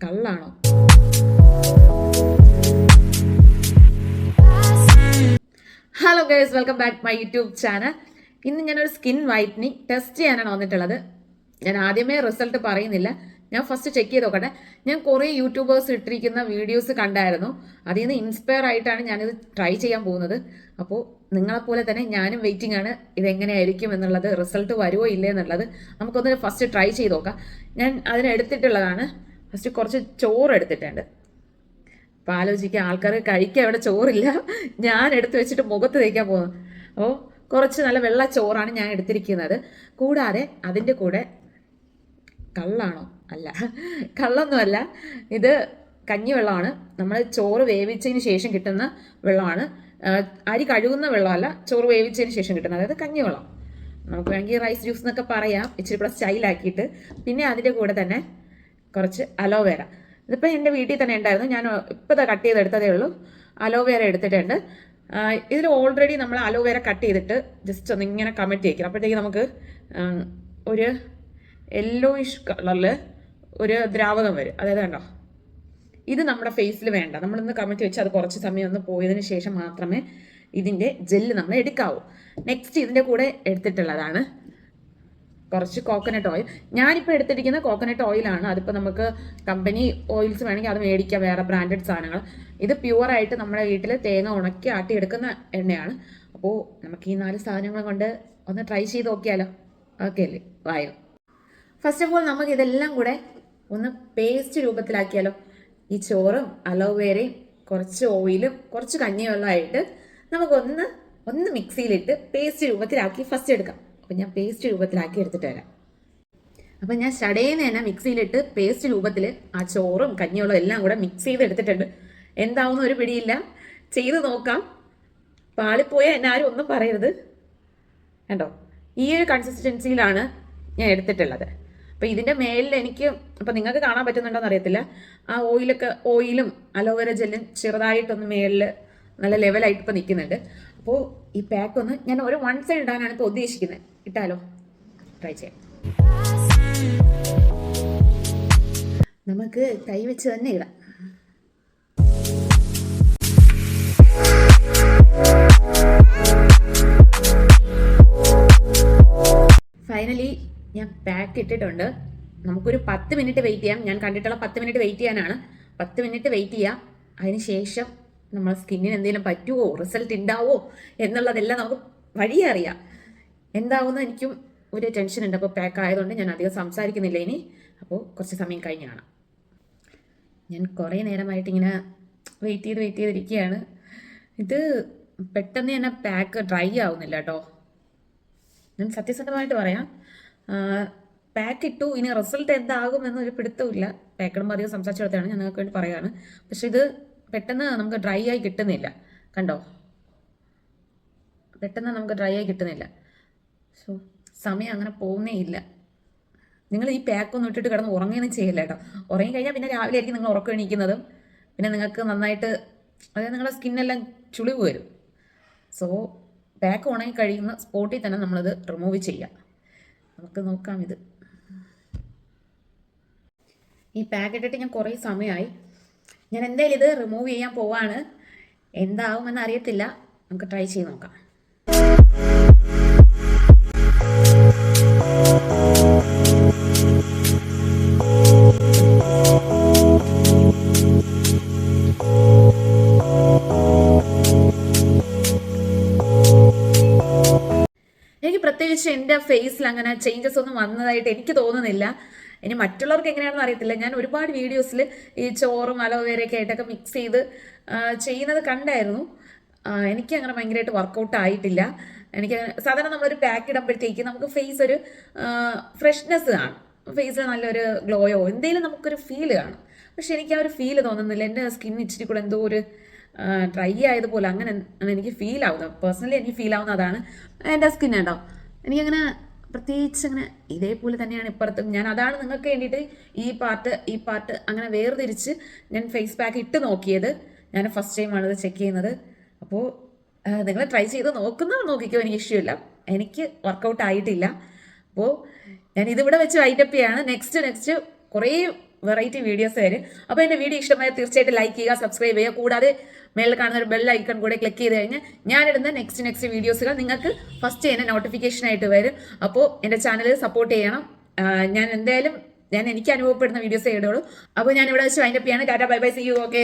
കള്ളാണോ? Hello guys welcome back my YouTube channel ഇന്ന് ഞാനൊരു skin whitening test ചെയ്യാനാണ് വന്നിട്ടുള്ളത്. ഞാൻ ആദ്യമേ റിസൾട്ട് പറയുന്നില്ല. ഞാൻ ഫസ്റ്റ് ചെക്ക് ചെയ്ത് നോക്കട്ടെ. ഞാൻ കുറേ യൂട്യൂബേഴ്സ് ഇട്ടിരിക്കുന്ന വീഡിയോസ് കണ്ടായിരുന്നു. അതിൽ നിന്ന് ഇൻസ്പയർ ആയിട്ടാണ് ഞാനിത് ട്രൈ ചെയ്യാൻ പോകുന്നത്. അപ്പോൾ നിങ്ങളെപ്പോലെ തന്നെ ഞാനും വെയിറ്റിംഗ് ആണ്. ഇതെങ്ങനെയായിരിക്കും എന്നുള്ളത് റിസൾട്ട് വരുമോ ഇല്ലേ എന്നുള്ളത് നമുക്കൊന്ന് ഫസ്റ്റ് ട്രൈ ചെയ്ത് നോക്കാം. ഞാൻ അതിന് എടുത്തിട്ടുള്ളതാണ് ഫസ്റ്റ് കുറച്ച് ചോറ് എടുത്തിട്ടുണ്ട്. അപ്പോൾ ആലോചിക്കുക ആൾക്കാർ കഴിക്കാൻ അവിടെ ചോറില്ല. ഞാൻ എടുത്തു വെച്ചിട്ട് മുഖത്ത് തേക്കാൻ പോകുന്നു അപ്പോൾ കുറച്ച് നല്ല വെള്ള ചോറാണ് ഞാൻ എടുത്തിരിക്കുന്നത്. കൂടാതെ അതിന്റെ കൂടെ കള്ളാണോ? അല്ല. കള്ളൊന്നുമല്ല. ഇത് കഞ്ഞി വെള്ളമാണ് നമ്മൾ ചോറ് വേവിച്ചതിന് ശേഷം കിട്ടുന്ന വെള്ളമാണ്. അരി കഴുകുന്ന വെള്ളമല്ല ചോറ് വേവിച്ചതിന് ശേഷം കിട്ടുന്നത്. അതായത് കഞ്ഞി വെള്ളം നമുക്ക് വേണമെങ്കിൽ റൈസ് ജ്യൂസ് എന്നൊക്കെ പറയാം. ഇച്ചിരി കൂടെ സ്റ്റൈലാക്കിയിട്ട് പിന്നെ അതിന്റെ കൂടെ തന്നെ കുറച്ച് അലോവേര. ഇതിപ്പോൾ എന്റെ വീട്ടിൽ തന്നെ ഉണ്ടായിരുന്നു. ഞാൻ ഇപ്പോൾ കട്ട് ചെയ്തെടുത്തതേ ഉള്ളൂ. അലോവേര എടുത്തിട്ടുണ്ട്. ഇതിൽ ഓൾറെഡി നമ്മൾ അലോവേര കട്ട് ചെയ്തിട്ട് ജസ്റ്റ് ഒന്ന് ഇങ്ങനെ കമറ്റി വയ്ക്കണം അപ്പോഴത്തേക്ക് നമുക്ക് ഒരു യെല്ലോയിഷ് കളറിൽ ഒരു ദ്രാവകം വരും. അതായത് കണ്ടോ? ഇത് നമ്മുടെ ഫേസിൽ വേണ്ട. നമ്മളിന്ന് കമറ്റി വെച്ച് അത് കുറച്ച് സമയം ഒന്ന് പോയതിന് ശേഷം മാത്രമേ ഇതിന്റെ ജെല്ല് നമ്മൾ എടുക്കാവൂ. നെക്സ്റ്റ് ഇതിന്റെ കൂടെ എടുത്തിട്ടുള്ളതാണ് കുറച്ച് കോക്കനട്ട് ഓയിൽ ഞാനിപ്പോൾ എടുത്തിരിക്കുന്ന കോക്കനട്ട് ഓയിലാണ് അതിപ്പോൾ നമുക്ക് കമ്പനി ഓയിൽസ് വേണമെങ്കിൽ അത് മേടിക്കാം വേറെ ബ്രാൻഡഡ് സാധനങ്ങൾ. ഇത് പ്യുവറായിട്ട് നമ്മുടെ വീട്ടിൽ തേങ്ങ ഉണക്കി ആട്ടിയെടുക്കുന്ന എണ്ണയാണ്. അപ്പോൾ നമുക്ക് ഈ നാല് സാധനങ്ങൾ കൊണ്ട് ഒന്ന് ട്രൈ ചെയ്ത് നോക്കിയാലോ? ഓക്കെ അല്ലേ? വായോ. ഫസ്റ്റ് ഓഫ് ഓൾ നമുക്ക് ഇതെല്ലാം കൂടെ ഒന്ന് പേസ്റ്റ് രൂപത്തിലാക്കിയാലോ? ഈ ചോറും അലോവേരയും കുറച്ച് ഓയിലും കുറച്ച് കഞ്ഞിവെള്ളമായിട്ട് നമുക്കൊന്ന് ഒന്ന് മിക്സിയിലിട്ട് പേസ്റ്റ് രൂപത്തിലാക്കി ഫസ്റ്റ് എടുക്കാം. അപ്പം ഞാൻ പേസ്റ്റ് രൂപത്തിലാക്കി എടുത്തിട്ട് വരാം. അപ്പം ഞാൻ ഷടേന്ന് തന്നെ മിക്സിയിലിട്ട് പേസ്റ്റ് രൂപത്തിൽ ആ ചോറും കഞ്ഞിവെള്ളവും എല്ലാം കൂടെ മിക്സ് ചെയ്ത് എടുത്തിട്ടുണ്ട്. എന്താവുന്ന ഒരു പിടിയില്ല. ചെയ്ത് നോക്കാം. പാളിപ്പോയാൽ എന്നെ ആരും ഒന്നും പറയരുത്. കണ്ടോ? ഈ ഒരു കൺസിസ്റ്റൻസിയിലാണ് ഞാൻ എടുത്തിട്ടുള്ളത്. അപ്പോൾ ഇതിന്റെ മേലിൽ എനിക്ക് അപ്പോൾ നിങ്ങൾക്ക് കാണാൻ പറ്റുന്നുണ്ടോന്ന് അറിയത്തില്ല. ആ ഓയിലൊക്കെ ഓയിലും അലോവേര ജെല്ലും ചെറുതായിട്ടൊന്ന് മേളിൽ നല്ല ലെവലായിട്ട് ഇപ്പോൾ നിൽക്കുന്നുണ്ട് അപ്പോൾ ഈ പാക്ക് ഒന്ന് ഞാൻ ഒരു വൺ സൈഡ് ഇടാനാണ് ഇപ്പോൾ ഉദ്ദേശിക്കുന്നത്. ഇട്ടാലോ? ട്രൈ ചെയ്യാം. നമുക്ക് കൈ വെച്ച് തന്നെ ഇടാം. ഫൈനലി ഞാൻ പാക്ക് ഇട്ടിട്ടുണ്ട്. നമുക്കൊരു പത്ത് മിനിറ്റ് വെയിറ്റ് ചെയ്യാം. ഞാൻ കണ്ടിട്ടുള്ള പത്ത് മിനിറ്റ് വെയിറ്റ് ചെയ്യാനാണ്. പത്ത് മിനിറ്റ് വെയിറ്റ് ചെയ്യാം. അതിന് ശേഷം നമ്മൾ സ്കിന്നിന് എന്തെങ്കിലും പറ്റുമോ റിസൾട്ട് ഉണ്ടാവോ എന്നുള്ളതെല്ലാം നമുക്ക് വഴിയേ അറിയാം എന്താവുമെന്ന് എനിക്കും ഒരു ടെൻഷൻ ഉണ്ട്. അപ്പോൾ പാക്ക് ആയതുകൊണ്ട് ഞാൻ അധികം സംസാരിക്കുന്നില്ല ഇനി. അപ്പോൾ കുറച്ച് സമയം കഴിഞ്ഞ് കാണാം. ഞാൻ കുറേ നേരമായിട്ട് ഇങ്ങനെ വെയിറ്റ് ചെയ്ത് വെയിറ്റ് ചെയ്തിരിക്കുകയാണ്. ഇത് പെട്ടെന്ന് തന്നെ പാക്ക് ഡ്രൈ ആവുന്നില്ല കേട്ടോ ഞാൻ സത്യസന്ധമായിട്ട് പറയാം. പാക്ക് ഇട്ടു. ഇനി റിസൾട്ട് എന്താകും എന്നൊരു പിടുത്തമില്ല പാക്കിടുമ്പോൾ അധികം സംസാരിച്ചെടുത്താണ് ഞാൻ നിങ്ങൾക്ക് വേണ്ടി പറയാണ് പക്ഷെ ഇത് പെട്ടെന്ന് നമുക്ക് ഡ്രൈ ആയി കിട്ടുന്നില്ല. കണ്ടോ? പെട്ടെന്ന് നമുക്ക് ഡ്രൈ ആയി കിട്ടുന്നില്ല. സോ സമയം അങ്ങനെ പോകുന്നേ ഇല്ല. നിങ്ങൾ ഈ പാക്ക് ഒന്നും ഇട്ടിട്ട് കിടന്ന് ഉറങ്ങുകയൊന്നും ചെയ്യില്ല കേട്ടോ. ഉറങ്ങി കഴിഞ്ഞാൽ പിന്നെ രാവിലെ ആയിരിക്കും നിങ്ങൾ ഉറക്കം എണീക്കുന്നതും. പിന്നെ നിങ്ങൾക്ക് നന്നായിട്ട് അതായത് നിങ്ങളുടെ സ്കിന്നെല്ലാം ചുളിവ് വരും. സോ പാക്ക് ഉണങ്ങി കഴിയുന്ന സ്പോട്ടിൽ തന്നെ നമ്മളിത് റിമൂവ് ചെയ്യാം. നമുക്ക് നോക്കാം ഇത്. ഈ പാക്ക് ഇട്ടിട്ട് ഞാൻ കുറേ സമയമായി. ഞാൻ എന്തായാലും ഇത് റിമൂവ് ചെയ്യാൻ പോവാണ്. എന്താവുമെന്ന് അറിയത്തില്ല. നമുക്ക് ട്രൈ ചെയ്ത് നോക്കാം. പ്രത്യേകിച്ച് എന്റെ ഫേസിൽ അങ്ങനെ ചേഞ്ചസ് ഒന്നും വന്നതായിട്ട് എനിക്ക് തോന്നുന്നില്ല. ഇനി മറ്റുള്ളവർക്ക് എങ്ങനെയാണെന്ന് അറിയത്തില്ല. ഞാൻ ഒരുപാട് വീഡിയോസിൽ ഈ ചോറും അലോവേരയൊക്കെ ആയിട്ടൊക്കെ മിക്സ് ചെയ്ത് ചെയ്യുന്നത് കണ്ടായിരുന്നു. എനിക്ക് അങ്ങനെ ഭയങ്കരമായിട്ട് വർക്കൗട്ട് ആയിട്ടില്ല. എനിക്ക് സാധാരണ നമ്മളൊരു പാക്ക് ഇടുമ്പോഴത്തേക്ക് നമുക്ക് ഫേസ് ഒരു ഫ്രഷ്നെസ് കാണും. ഫേസിൽ നല്ലൊരു ഗ്ലോയോ എന്തെങ്കിലും നമുക്കൊരു ഫീൽ കാണും. പക്ഷെ എനിക്ക് ആ ഒരു ഫീൽ തോന്നുന്നില്ല. എന്റെ സ്കിൻ ഇച്ചിരി കൂടെ എന്തോ ഒരു ഡ്രൈ ആയതുപോലെ അങ്ങനെ എനിക്ക് ഫീൽ ആവുന്നത്. പേഴ്സണലി എനിക്ക് ഫീൽ ആവുന്ന അതാണ് എന്റെ സ്കിൻ ഉണ്ടോ എനിക്കങ്ങനെ പ്രത്യേകിച്ച് അങ്ങനെ ഇതേപോലെ തന്നെയാണ് ഇപ്പുറത്തും. ഞാൻ അതാണ് നിങ്ങൾക്ക് വേണ്ടിയിട്ട് ഈ പാർട്ട് ഈ പാർട്ട് അങ്ങനെ വേർതിരിച്ച് ഞാൻ ഫേസ് പാക്ക് ഇട്ട് നോക്കിയത്. ഞാൻ ഫസ്റ്റ് ടൈമാണ് ഇത് ചെക്ക് ചെയ്യുന്നത്. അപ്പോൾ നിങ്ങൾ ട്രൈ ചെയ്ത് നോക്കുന്ന നോക്കിക്കോ എനിക്ക് ഇഷ്യൂ ഇല്ല. എനിക്ക് വർക്കൗട്ട് ആയിട്ടില്ല. അപ്പോൾ ഞാൻ ഇതിവിടെ വെച്ച് വൈറ്റപ്പ് ചെയ്യാണ്. നെക്സ്റ്റ് നെക്സ്റ്റ് കുറേ വെറൈറ്റി വീഡിയോസ് വരും. അപ്പോൾ എന്റെ വീഡിയോ ഇഷ്ടമായ തീർച്ചയായിട്ടും ലൈക്ക് ചെയ്യുക സബ്സ്ക്രൈബ് ചെയ്യുക. കൂടാതെ മേളിൽ കാണുന്ന ഒരു ബെൽ ഐക്കൺ കൂടെ ക്ലിക്ക് ചെയ്ത് കഴിഞ്ഞാൽ ഞാനിടുന്ന നെക്സ്റ്റ് നെക്സ്റ്റ് വീഡിയോസുകൾ നിങ്ങൾക്ക് ഫസ്റ്റ് തന്നെ നോട്ടിഫിക്കേഷൻ ആയിട്ട് വരും. അപ്പോൾ എന്റെ ചാനൽ സപ്പോർട്ട് ചെയ്യണം. ഞാൻ എന്തായാലും ഞാൻ എനിക്ക് അനുഭവപ്പെടുന്ന വീഡിയോസേ ഇടുള്ളൂ. അപ്പോൾ ഞാൻ ഇവിടെ വെച്ച് വൈൻഡപ്പ് ചെയ്യാണ്. Tata bye bye see you okay